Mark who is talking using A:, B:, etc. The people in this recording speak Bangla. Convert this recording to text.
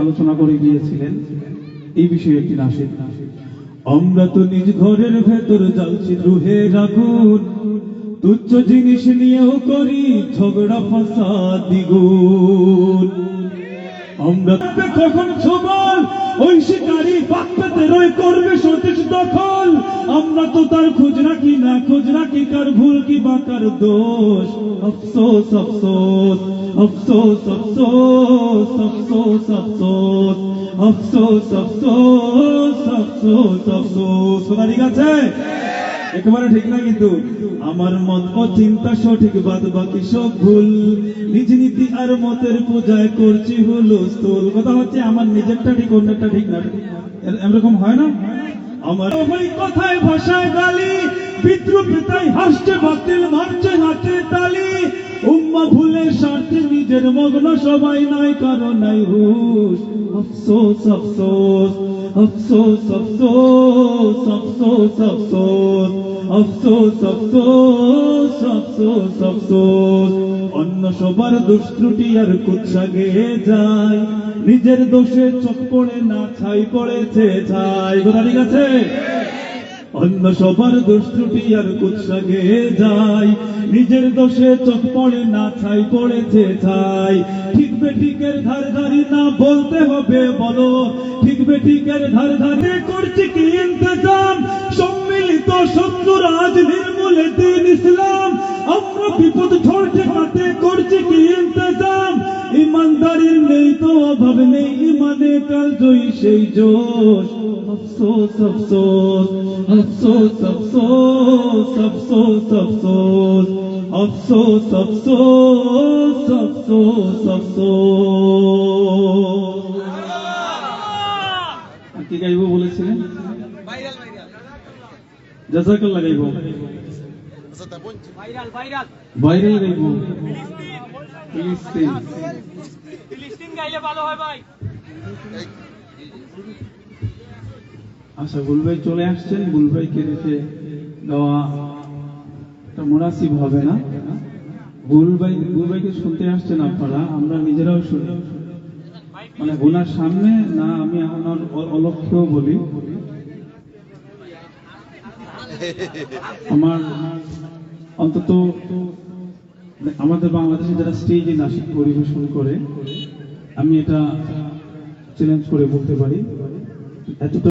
A: আলোচনা করে গিয়েছিলেন। এই বিষয়ে একটি নাসিক আমরা তো নিজ ঘরের ভেতর জ্বালছি রুহের আগুন তুচ্ছ জিনিস নিয়েও করি ঝগড়া ফাঁসা দ্বিগুণ। আমরা কখন সবল ওই শিকারী পাক পেতে রয়ে করবে সতীশ দখল। আমরা তো তার খোঁজ রাখি না খোঁজ রাখি কার ভুল কি বা কার দোষ? আফসোস আফসোস আফসোস আফসোস আফসোস আফসোস আফসোস আফসোস আফসোস আফসোস। শোনা ঠিক আছে? একেবারে ঠিক না কিন্তু। আমার মত ও চিন্তা সঠিক বাদ বাকি সব ভুল। নিজ নীতি আর মতের পূজায় করছি হলো কথা হচ্ছে, আমার নিজেরটা ঠিক অন্যটা ঠিক না। এর- এরকম হয় না? আমার কথায় ভাষায় গালি বিদ্রুপ তাই নিজের মগ্ন সবাই নাই কারও নাই হুশ। আফসোস আফসোস আফসোস আফসোস আফসোস আফসোস আফসোস আফসোস আফসোস আফসোস। অন্য সবার দোষ ত্রুটি আর গেয়ে যায়। নিজের দোষে চোখ পড়ে না, ছাই পড়েছে, ছাই। কথা ঠিক অন্য সবার দোষ ত্রুটি আর কুৎসা গেয়ে যায় নিজের দোষে চোখ পড়ে না ছাই পড়েছে ছাই। ঠিক বেঠিকের ধার ধারি না বলতে হবে, বলো। ঠিক বেঠিকের ধার ধারে করছি কি ইন্তজাম? সম্মিলিত শত্রুর রাজ নির্মূলে দিন ইসলাম। আমরা বিপদ ঝড় ঠেকাতে করছি কি ইন্তজাম? ইমানদারির নেই তো অভাব নেই, ইমানে কাল জয়ী সেই জোশ। আফসোস আফসোস আফসোস আফসোস আফসোস আফসোস আফসোস আফসোস আফসোস আফসোস কি গাইবো বলেছিলেন জাজাকাল্লাহ গাইবো
B: ভাইরাল ভাইরাল
A: ভাইরাল গাইবো ফিলিস্তিন
B: ফিলিস্তিন গাইলে ভালো হয় ভাই
A: আচ্ছা বুলভাই চলে আসছেন বুলভাইকে রেখে দেওয়া মুনাসিব হবে না। বুলভাই বুলভাইকে শুনতে আসছেন আপনারা, আমরা নিজেরাও শুনি। মানে ওনার সামনে না আমি ওনার অ- অলক্ষ্যও বলি। আমার অন্তত আমাদের বাংলাদেশে যারা স্টেজে নাচি পরিবেশন করে, আমি এটা চ্যালেঞ্জ করে বলতে পারি। এতটা